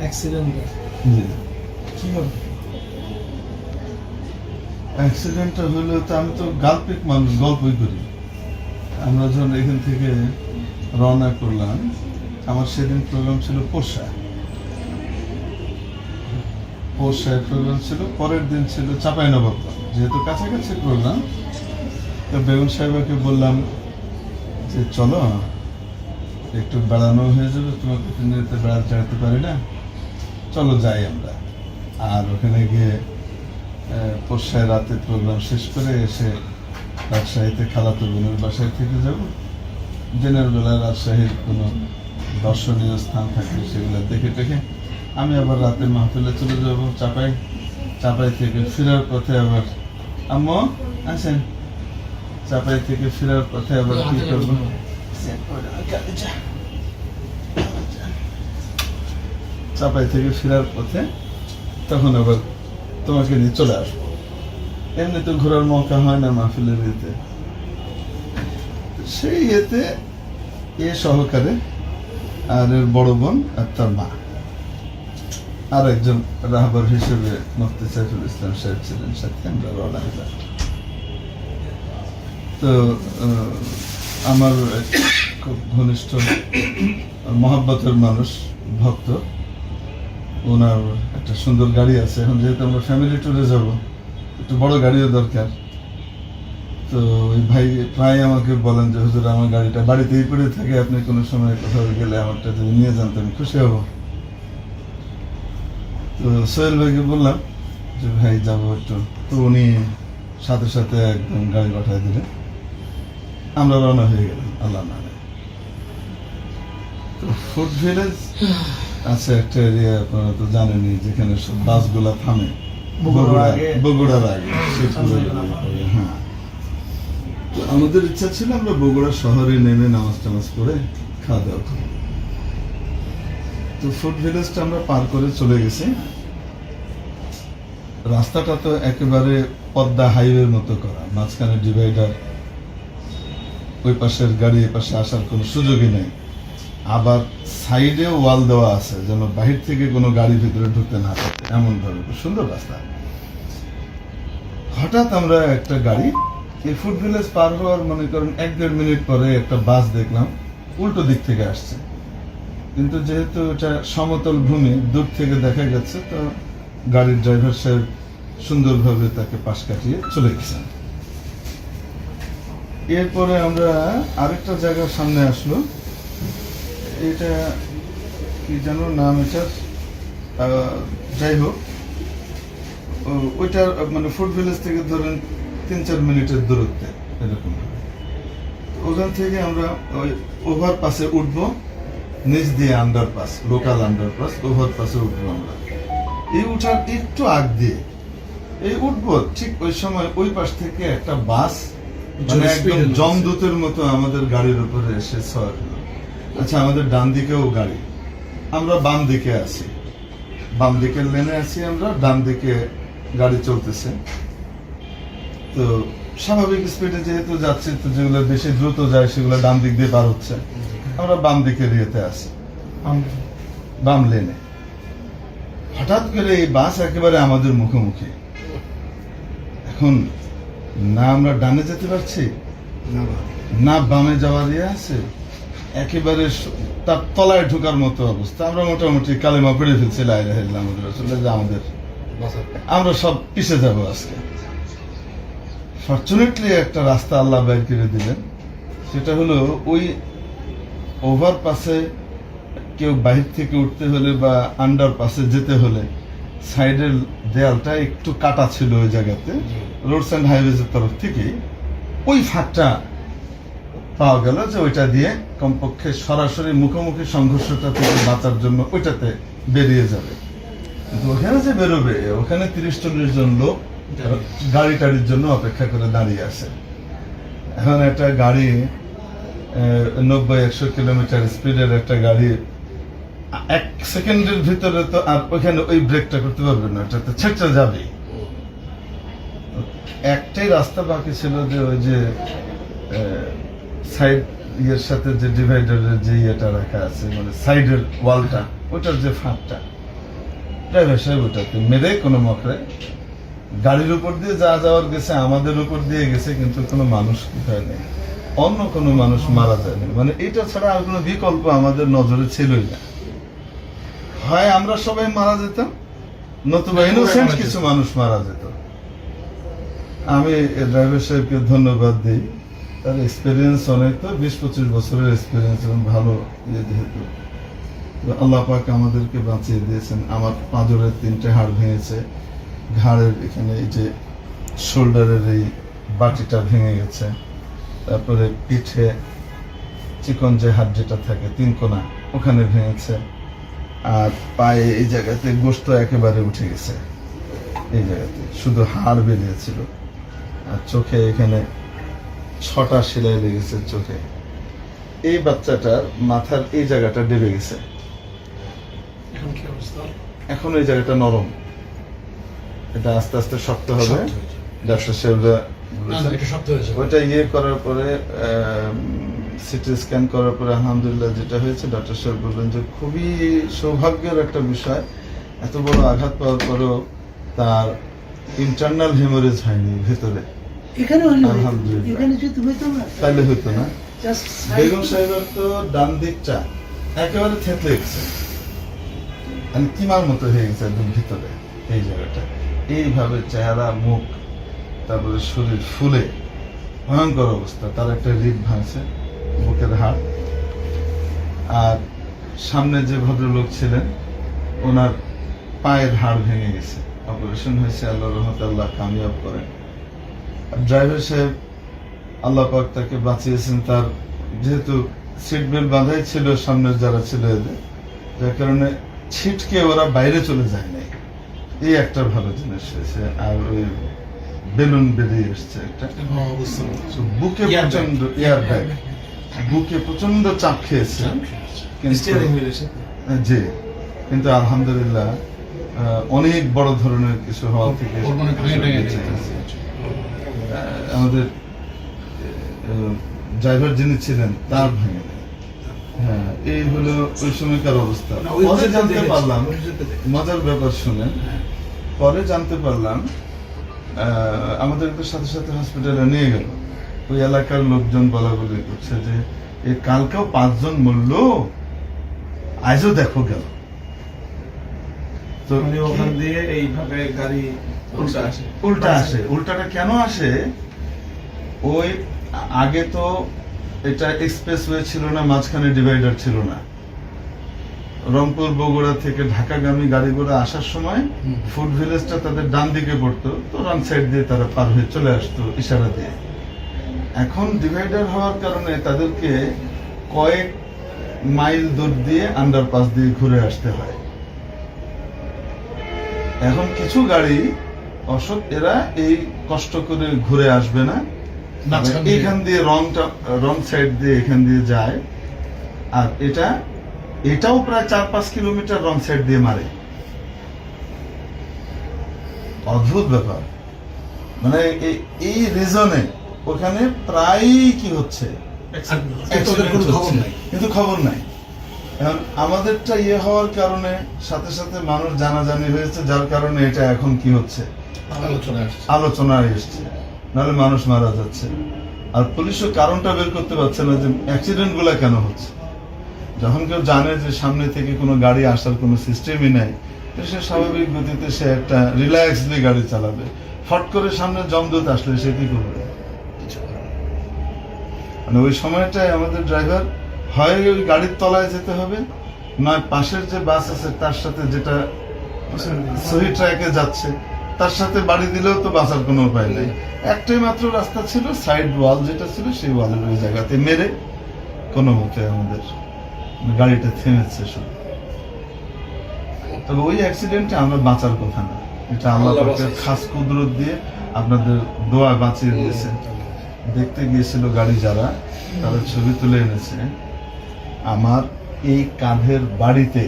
Accident জি। কি হবে? অ্যাক্সিডেন্টটা হলো তো আমি তো গাল্পিক মানুষ গল্পই করি। আমরা যখন এখান থেকে রওনা করলাম আমার সেদিন প্রোগ্রাম ছিল পোষায় পোষায় প্রোগ্রাম ছিল পরের দিন ছিল চাপাই নবাবগঞ্জ যেহেতু কাছাকাছি প্রোগ্রাম তো বেগুন সাহেবকে বললাম যে চলো একটু বেড়ানো হয়ে যাবে তোমাকে তিনজনেতে বেড়াতে চাইতে পারি না? চলো যাই আমরা। আর ওখানে গিয়ে পোষায় রাতে প্রোগ্রাম শেষ করে এসে রাজশাহীতে খালাতো বোনের বাসায় থেকে যাব। দিনের বেলা রাজশাহীর কোনো দর্শনীয় স্থান থাকলে সেগুলো দেখে টেখে আমি আবার রাতে মাহফিলে চলে যাব চাপাই। চাপাই থেকে ফেরার পথে আবার আম্মু, আসেন। চাপাই থেকে ফেরার পথে আবার কি করব? চাপাই থেকে ফেরার পথে তখন আবার তোমাকে নিয়ে চলে আসব। এমনি তো ঘোরার মৌকা হয় না মাহফিলের ইয়েতে। সেই ইয়েতে এ সহকারে আর এর বড় বোন আর তার মা। আর একজন রাহবার হিসেবে মুফতি সাইফুল ইসলাম সাহেব ছিলেন, সাথে আমরা রওনা হলাম তো আমার খুব ঘনিষ্ঠ মহাব্বতের মানুষ, ভক্ত। ওনার একটা সুন্দর গাড়ি আছে। এখন যেহেতু আমরা ফ্যামিলি ট্যুরে যাব, একটু বড় গাড়িও দরকার। তো ওই ভাই প্রায় আমাকে বলেন যে, হুজুর, আমার গাড়িটা বাড়িতেই পড়ে থাকে, আপনি কোনো সময় কোথাও গেলে আমারটা যদি নিয়ে যান আমি খুশি হব। তো সোহেল ভাইকে বললাম যে, ভাই, যাব একটু। তো উনি সাথে সাথে একদম গাড়ি পাঠায় দিলেন। আমরা রওনা হয়ে গেলাম আল্লাহ না তো ফুড ভিলেজ আছে একটা এরিয়া আপনারা তো জানেনই যেখানে সব বাসগুলা থামে। বগুড়ার বগুড়া আগে। বগুড়ার আগে, হ্যাঁ। তো আমাদের ইচ্ছা ছিল আমরা বগুড়া শহরে নেমে নামাজ টামাজ করে খাওয়া দাওয়া করি। তো ফুড ভিলেজটা আমরা পার করে চলে গেছি। রাস্তাটা তো একেবারে পদ্মা হাইওয়ের মতো করা মাঝখানে ডিভাইডার। ওই পাশের গাড়ি এ পাশে আসার কোনো সুযোগই নেই। আবার সাইডে ওয়াল দেওয়া আছে, যেন বাহির থেকে কোনো গাড়ি ভিতরে ঢুকতে না পারে। এমন খুব সুন্দর রাস্তা। হঠাৎ আমরা একটা গাড়ি, এই ফুড ভিলেজ পার হওয়ার মনে করেন এক দেড় মিনিট পরে একটা বাস দেখলাম, উল্টো দিক থেকে আসছে। কিন্তু যেহেতু এটা সমতল ভূমি, দূর থেকে দেখা যাচ্ছে তো গাড়ির ড্রাইভার সাহেব সুন্দরভাবে তাকে পাশ কাটিয়ে চলে গেছেন। এরপরে আমরা আরেকটা জায়গার সামনে আসলো। এটা কি যেন নাম আহ, যাই হোক। ও- ওইটার মানে ফুড ভিলেজ থেকে ধরেন তিন চার মিনিটের দূরত্বে এরকম ওখান থেকে আমরা ওই ওভার পাসে উঠবো নিচ দিয়ে underpass local underpass over পাসে উঠবো আমরা। এই উঠার একটু আগ দিয়ে এই উঠবো ঠিক ওই সময় ওই পাশ থেকে একটা বাস মানে একদম জমদূতের মতো আমাদের গাড়ির উপরে এসে হলো। আচ্ছা আমাদের ডান দিকেও গাড়ি। আমরা বাম দিকে আছি। বাম দিকের লেনে আছি আমরা ডান দিকে গাড়ি চলতেছে। তো স্বাভাবিক স্পিডে যেহেতু যাচ্ছে তো যেগুলো বেশি দ্রুত যায় সেগুলো ডান দিক দিয়ে পার হচ্ছে। আমরা বাম দিকের ইয়েতে আছি। বাম লেনে। হঠাৎ করে এই বাস একেবারে আমাদের মুখোমুখি। এখন না আমরা ডানে যেতে পারছি? না বামে। যাওয়ার ইয়ে আছে? একেবারে তার তলায় ঢোকার মতো অবস্থা। আমরা মোটামুটি কালেমা পড়ে ফেলছি লাইলা হেল্লা আমাদের আসলে যে আমাদের আমরা সব পিছে যাব আজকে। ফর্চুনেটলি একটা রাস্তা আল্লাহ বের করে দিলেন। সেটা হলো ওই ওভার পাসে কেউ বাহির থেকে উঠতে হলে বা আন্ডার পাসে যেতে হলে সাইডের দেয়ালটা একটু কাটা ছিল ওই জায়গাতে। রোডস অ্যান্ড হাইওয়েজের তরফ থেকেই। ওই ফাঁকটা পাওয়া গেল যে ওইটা দিয়ে কমপক্ষে সরাসরি মুখোমুখি সংঘর্ষটা থেকে বাঁচার জন্য ওইটাতে বেরিয়ে যাবে। কিন্তু ওখানে যে বেরোবে, ওখানে তিরিশ চল্লিশ জন লোক গাড়ি টাড়ির জন্য অপেক্ষা করে দাঁড়িয়ে আছে। এখন একটা গাড়ি নব্বই একশো কিলোমিটার স্পিডের একটা গাড়ি, এক সেকেন্ডের ভিতরে তো আর ওইখানে ওই ব্রেকটা করতে পারবে না এটা তো ছেটে যাবে একটাই রাস্তা বাকি ছিল যে ওই যে সাইড ইয়ের সাথে যে ডিভাইডারের যে ইয়েটা রাখা আছে মানে সাইডের ওয়ালটা ওটার যে ফাঁকটা ড্রাইভার সাহেব ওটাতে মেরে কোনো মকরে গাড়ির উপর দিয়ে যা যাওয়ার গেছে আমাদের উপর দিয়ে গেছে কিন্তু কোনো মানুষ কোথায় নেই। অন্য কোনো মানুষ মারা যায়নি। মানে এটা ছাড়া আর কোনো বিকল্প আমাদের নজরে ছিলই না। হয় আমরা সবাই মারা যেতাম নতুবা ইনোসেন্ট কিছু মানুষ মারা যেত। আমি ড্রাইভার সাহেবকে ধন্যবাদ দিই। তার এক্সপিরিয়েন্স অনেক তো, বিশ পঁচিশ বছরের এক্সপিরিয়েন্স এবং ভালো ইয়ে যেহেতু। আল্লাহ পাক আমাদেরকে বাঁচিয়ে দিয়েছেন। আমার পাঁজরের তিনটে হাড় ভেঙেছে। ঘাড়ের এখানে এই যে শোল্ডারের এই বাটিটা ভেঙে গেছে। তারপরে পিঠে চিকন যে হাড় যেটা থাকে, তিন কোনা, ওখানে ভেঙেছে। আর পায়ে এই জায়গাতে গোস্ত একেবারে উঠে গেছে। এই জায়গাতে। শুধু হাড় বেরিয়েছিল। আর চোখে এখানে ছটা সেলাই লেগেছে চোখে। এই বাচ্চাটার মাথার এই জায়গাটা ডেবে গেছে। এখন এই জায়গাটা নরম। এটা আস্তে আস্তে শক্ত হবে। ডাক্তার সাহেবরা ওটা ইয়ে করার পরে সিটি স্ক্যান করার পরে আলহামদুলিল্লাহ যেটা হয়েছে ডক্টর সাহেব বললেন যে খুবই সৌভাগ্যের একটা বিষয়। এত বড় আঘাত পাওয়ার পরেও তার ইন্টারনাল হেমোরেজ হয়নি ভেতরে। এখানে এখানে যদি হইতো না তাইলে হইতো না। বেগম সাহেবের তো ডান দিকটা একেবারে থেতলে গেছে। মানে কিমার মতো হয়ে গেছে একদম ভিতরে এই জায়গাটা। এইভাবে চেহারা মুখ তারপরে শরীর ফুলে ভয়ঙ্কর অবস্থা। তার একটা রিড ভাঙছে বুকের হাড়। আর সামনে যে ভদ্রলোক ছিলেন ওনার পায়ের হাড় ভেঙে গেছে। অপারেশন হয়েছে আল্লাহ রহমত আল্লাহ কামিয়াব করেন। ড্রাইভার সাহেব আল্লাহ পাক তাকে বাঁচিয়েছেন তার যেহেতু সিট বেল্ট বাঁধাই ছিল সামনের যারা ছিল এদের। যার কারণে ছিটকে ওরা বাইরে চলে যায় নাই। এই একটা ভালো জিনিস হয়েছে আর ওই বেলুন বেরিয়ে এসছে একটা। তো বুকে প্রচণ্ড এয়ার ব্যাগ। বুকে প্রচণ্ড চাপ খেয়েছে। জি। কিন্তু আলহামদুলিল্লাহ অনেক বড় ধরনের কিছু হওয়া থেকে ওর মানে ভেঙে টেঙে বেঁচে গেছে। গেছে। আহ, আমাদের ড্রাইভার যিনি ছিলেন তার ভেঙে হ্যাঁ এই হলো ওই সময়কার অবস্থা। পরে জানতে পারলাম। মজার ব্যাপার শুনেন পরে জানতে পারলাম আমাদেরকে সাথে সাথে হসপিটালে নিয়ে গেল। ওই এলাকার লোকজন বলা বলি করছে যে এ কালকেও পাঁচজন মরল? আজও দেখো গেল। তো মানে ওখান দিয়ে এইভাবে গাড়ি উল্টা আসে। উল্টা আসে। উল্টাটা কেন আসে? ওই আগে তো এটা এক্সপ্রেস ওয়ে ছিল না মাঝখানে ডিভাইডার ছিল না রংপুর বগুড়া থেকে ঢাকাগামী গাড়িগুলো আসার সময়। ফুড ভিলেজটা তাদের ডান দিকে পড়তো তো রান সাইড দিয়ে তারা পার হয়ে চলে আসতো ইশারা দিয়ে এখন ডিভাইডার হওয়ার কারণে তাদেরকে কয়েক মাইল দূর দিয়ে আন্ডারপাস দিয়ে ঘুরে আসতে হয় এখন কিছু গাড়ি অসৎ এরা এই কষ্ট করে ঘুরে আসবে না। এখান দিয়ে। রংটা রং সাইড দিয়ে এখান দিয়ে যায়। আর এটা এটাও প্রায় চার পাঁচ কিলোমিটার রং সাইড দিয়ে মারে। অদ্ভুত ব্যাপার। মানে এই- রিজনে ওখানে প্রায়ই কি হচ্ছে? কিন্তু খবর নাই। এখন আমাদেরটা ইয়ে হওয়ার কারণে সাথে সাথে মানুষ জানাজানি হয়েছে যার কারণে এটা এখন কি হচ্ছে। আলোচনায় এসছে নাহলে মানুষ মারা যাচ্ছে। আর পুলিশও কারণটা বের করতে পারছে না যে অ্যাক্সিডেন্টগুলা কেন হচ্ছে? যখন কেউ জানে যে সামনে থেকে কোনো গাড়ি আসার কোনো সিস্টেমই নাই তো সে স্বাভাবিক গতিতে সে একটা রিল্যাক্সলি গাড়ি চালাবে। ফট করে সামনে জমদূত আসলে সে কি করবে। মানে ওই সময়টায় আমাদের ড্রাইভার হয় ওই গাড়ির তলায় যেতে হবে নয় পাশের যে বাস আছে তার সাথে যেটা সহি ট্র্যাকে যাচ্ছে। তার সাথে বাড়ি দিলেও তো বাঁচার কোনো উপায় নেই। একটাই মাত্র রাস্তা ছিল সাইড ওয়াল যেটা ছিল সেই ওয়ালের ওই জায়গাতে মেরে কোনো মতে আমাদের গাড়িটা থেমেছে শুধু তবে ওই অ্যাক্সিডেন্টে আমরা বাঁচার কথা না। এটা আল্লাহ পাকের খাস কুদরত দিয়ে আপনাদের দোয়া বাঁচিয়ে দিয়েছে দেখতে গিয়েছিল গাড়ি যারা তারা ছবি তুলে এনেছে। আমার এই কাঁধের বাড়িতে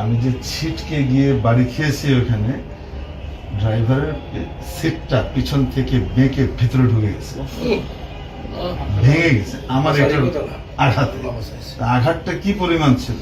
আমি যে ছিটকে গিয়ে বাড়ি খেয়েছি ওখানে ড্রাইভারের সিটটা পিছন থেকে বেঁকে ভিতরে ঢুকে গেছে ভেঙে গেছে আমার আচ্ছা, এটার। আঘাতে। আঘাতটা কি পরিমাণ ছিল।